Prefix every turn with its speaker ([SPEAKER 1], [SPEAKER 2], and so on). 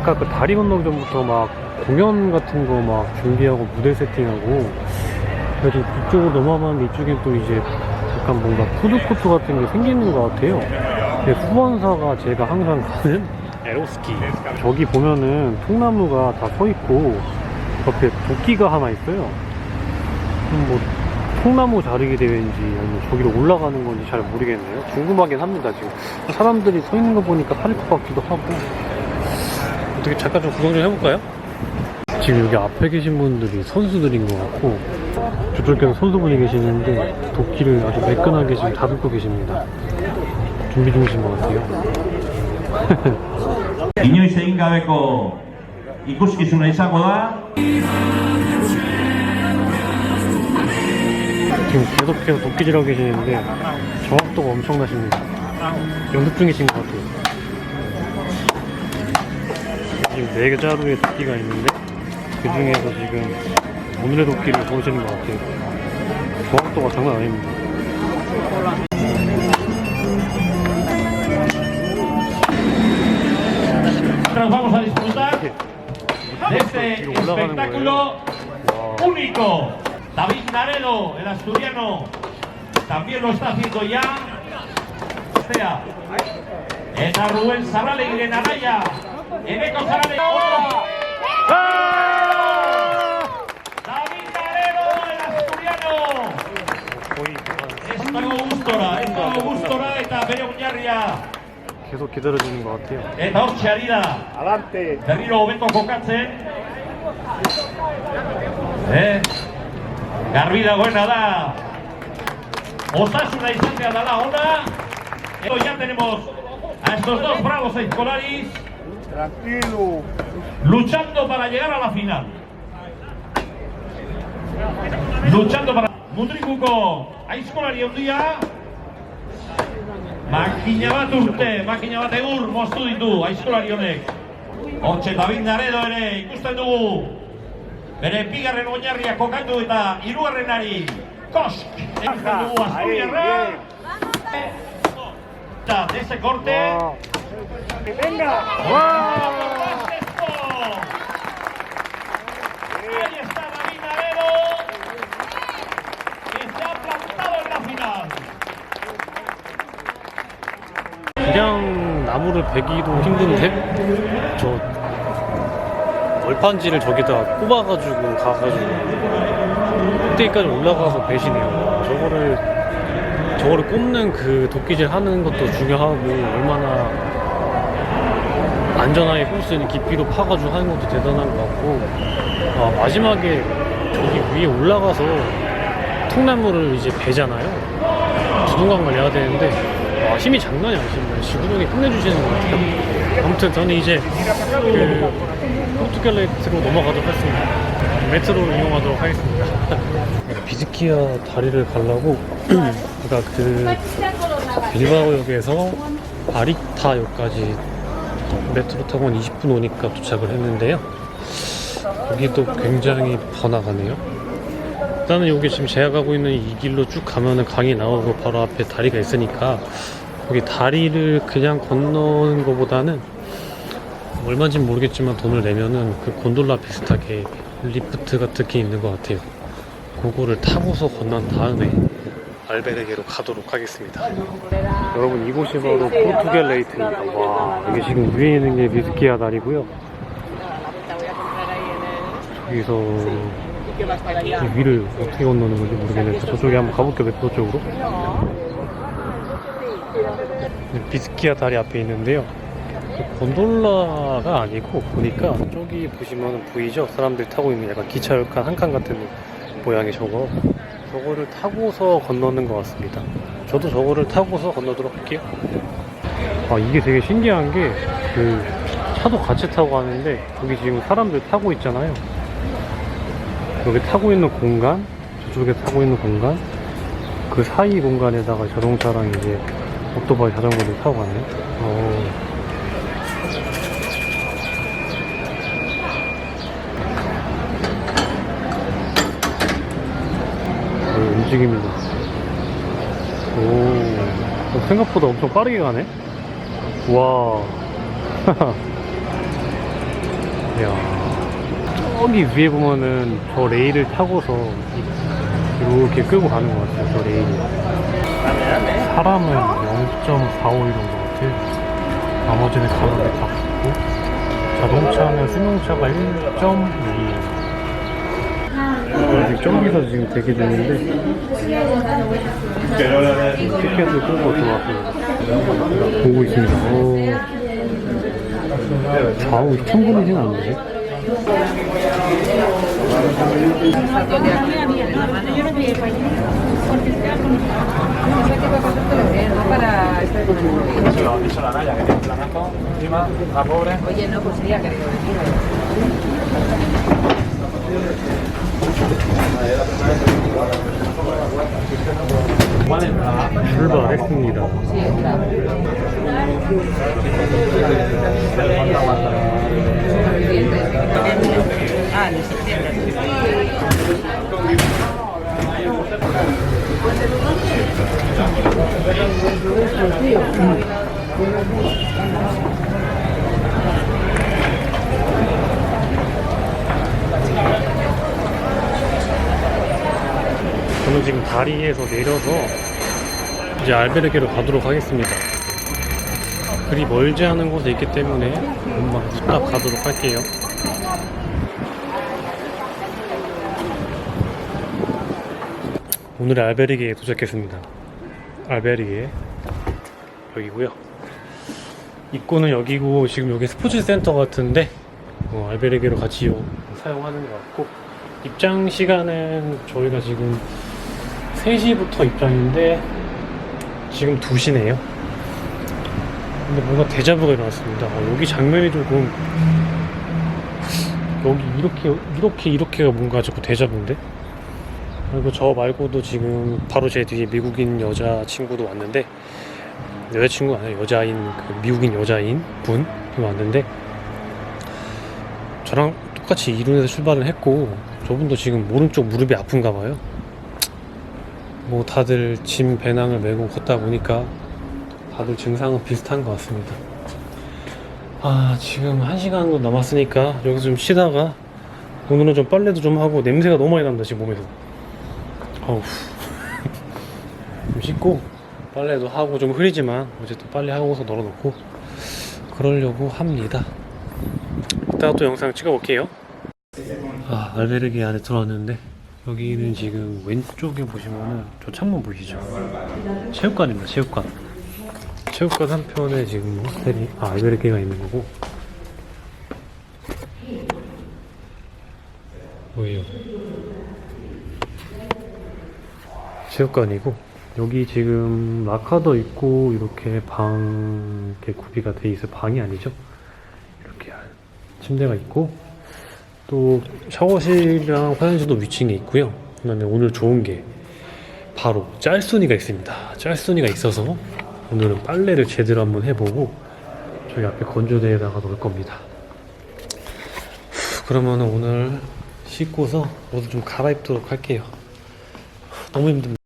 [SPEAKER 1] 아까 그 다리 건너기 전부터 막 공연 같은 거 막 준비하고 무대 세팅하고 그래도 이쪽으로 넘어가는데 이쪽에 또 이제 약간 뭔가 푸드코트 같은 게 생기는 것 같아요. 근데 후원사가 제가 항상 가는 에로스키. 저기 보면은 통나무가 다 서 있고 옆에 도끼가 하나 있어요. 음, 뭐 통나무 자르기 대회인지 아니면 저기로 올라가는 건지 잘 모르겠네요. 궁금하긴 합니다 지금. 사람들이 서 있는 거 보니까 팔릴 것 같기도 하고. 어떻게 잠깐 좀 구경 좀 해볼까요? 지금 여기 앞에 계신 분들이 선수들인 것 같고 저쪽에는 선수분이 계시는데 도끼를 아주 매끈하게 지금 다듬고 계십니다. 준비 중이신 것 같아요.
[SPEAKER 2] inoiz egin gabeko ikuskizuna izango da.
[SPEAKER 1] 지금 계속해서 도끼질하고 계시는데 정확도가 엄청나십니다. 연습 중이신 것 같아요. 지금 네 자루의 도끼가 있는데 그 중에서 지금 오늘의 도끼를 보시는 것 같아요. 정확도가 장난 아닙니다.
[SPEAKER 2] Nos vamos a disfrutar de este
[SPEAKER 1] 뒤로 올라가는
[SPEAKER 2] espectáculo
[SPEAKER 1] 와,
[SPEAKER 2] único. David Naredo, el asturiano, también lo está haciendo ya. O sea, Eta Rubén Saralegui en Araya, Eneco Saralegui. David Naredo, el asturiano.
[SPEAKER 1] 거의
[SPEAKER 2] Ez dago gustora, ez dago gustora eta bere oinarria.
[SPEAKER 1] 계속 기다려주는 것 같아요.
[SPEAKER 2] Eta hortxe ari da. Berriro hobeto jokatzen. Eh? Garbi dagoena da. Osasuna izatea dala ona. Esto ya tenemos a estos dos bravos escolaris
[SPEAKER 3] Tranquilo.
[SPEAKER 2] luchando para llegar a la final. Luchando para Mutrikuko aizkolari handia Makina bat urte, makina bat egur moztu ditu aizkolari honek. Hortxe David Naredo ere ikusten dugu. Bere bigarren oinarria kokatu eta hirugarrenari kosk. Ikusten dugu Asturiarra. Eta de ese corte.
[SPEAKER 1] 와.
[SPEAKER 2] Ahí está David Naredo, que se ha plantado en la final.
[SPEAKER 1] 그냥 나무를 베기도 힘든데 저 월판지를 저기다 꼽아가지고 가가지고 꼭대기까지 올라가서 베시네요. 저거를 저거를 꼽는 그 도끼질 하는 것도 중요하고 얼마나 안전하게 꼽을 수 있는 깊이로 파가지고 하는 것도 대단한 것 같고 아, 마지막에 저기 위에 올라가서 통나무를 이제 베잖아요. 주동강을 내야 되는데 와, 힘이 장난이 아니시네요. 지구력이 끝내주시는 것 같아요. 아무튼 저는 이제 그 포르투갈레트로 넘어가도록 하겠습니다. 메트로를 이용하도록 하겠습니다. 비즈키아 다리를 가려고 그러니까 그 빌바오역에서 아리타역까지 메트로 타고 한 20분 오니까 도착을 했는데요. 여기도 굉장히 번화가네요. 일단은 여기 지금 제가 가고 있는 이 길로 쭉 가면은 강이 나오고 바로 앞에 다리가 있으니까 여기 다리를 그냥 건너는 것보다는 얼마인지 모르겠지만 돈을 내면은 그 곤돌라 비슷하게 리프트 같은 게 있는 것 같아요. 그거를 타고서 건넌 다음에 알베르게로 가도록 하겠습니다. 여러분 이곳이 바로 포르투갈 레이트입니다. 와 이게 지금 위에 있는 게 비스키아 다리고요. 여기서 이 위를 어떻게 건너는 건지 모르겠는데 저쪽에 한번 가볼게요 메트로 쪽으로 네, 비스키아 다리 앞에 있는데요 곤돌라가 아니고 보니까 저기 보시면 보이죠 사람들이 타고 있는 약간 기차열칸 한칸 같은 모양의 저거 저거를 타고서 건너는 것 같습니다 저도 저거를 타고서 건너도록 할게요 아 이게 되게 신기한 게 그 차도 같이 타고 가는데 여기 지금 사람들 타고 있잖아요 여기 타고 있는 공간, 저쪽에 타고 있는 공간, 그 사이 공간에다가 자동차랑 이제 오토바이 자전거를 타고 가네. 어. 어, 움직입니다. 오, 어, 생각보다 엄청 빠르게 가네. 와. 이야, 저기 위에 보면은 저 레일을 타고서 이렇게 끌고 가는 것 같아요, 저 레일이. 사람은 0.451인 것 같아요. 나머지는 가격이 다 같고, 자동차는 승용차가 1.2. 아직 저기서 지금 대기 중인데, 티켓을 끌고 들어왔어요. 보고 있습니다. 오. 좌우 충분히진 않는데? 출발했습니다.
[SPEAKER 4] Ah,
[SPEAKER 1] 저는 지금 다리에서 내려서 이제 알베르게로 가도록 하겠습니다. 그리 멀지 않은 곳에 있기 때문에 금방 후딱 가도록 할게요. 오늘의 알베르게에 도착했습니다. 알베르게 여기고요. 입구는 여기고 지금 여기 스포츠 센터 같은데 어, 알베르게로 같이 요- 사용하는 것 같고 입장 시간은 저희가 지금 3시부터 입장인데 지금 2시네요. 근데 뭔가 대자부가 일어났습니다. 어, 여기 장면이 조금 여기 이렇게 이렇게 이렇게가 뭔가 자꾸 대자부인데 그리고 저 말고도 지금 바로 제 뒤에 미국인 여자 친구도 왔는데 여자친구 아니라 여자인 그 미국인 여자인 분이 왔는데 저랑 똑같이 이룬에서 출발을 했고 저분도 지금 오른쪽 무릎이 아픈가 봐요. 뭐 다들 짐 배낭을 메고 걷다 보니까 다들 증상은 비슷한 것 같습니다. 아 지금 한 시간 정도 남았으니까 여기서 좀 쉬다가 오늘은 좀 빨래도 좀 하고 냄새가 너무 많이 난다 지금 몸에서. 어우 좀 씻고 빨래도 하고 좀 흐리지만 어쨌든 빨래 하고서 널어놓고 그러려고 합니다. 이따가 또 영상 찍어볼게요. 아, 알베르게 안에 들어왔는데 여기는 지금 왼쪽에 보시면은 저 창문 보이시죠? 체육관입니다. 체육관. 체육관 한편에 지금 호스텔이 아, 알베르게가 있는 거고. 뭐예요? 체육관이고 여기 지금 라카도 있고 이렇게 방 이렇게 구비가 돼 있어 방이 아니죠? 이렇게 침대가 있고 또 샤워실이랑 화장실도 위층에 있고요. 그다음에 오늘 좋은 게 바로 짤순이가 있습니다. 짤순이가 있어서 오늘은 빨래를 제대로 한번 해보고 저희 앞에 건조대에다가 넣을 겁니다. 그러면 오늘 씻고서 옷을 좀 갈아입도록 할게요. 너무 힘듭니다.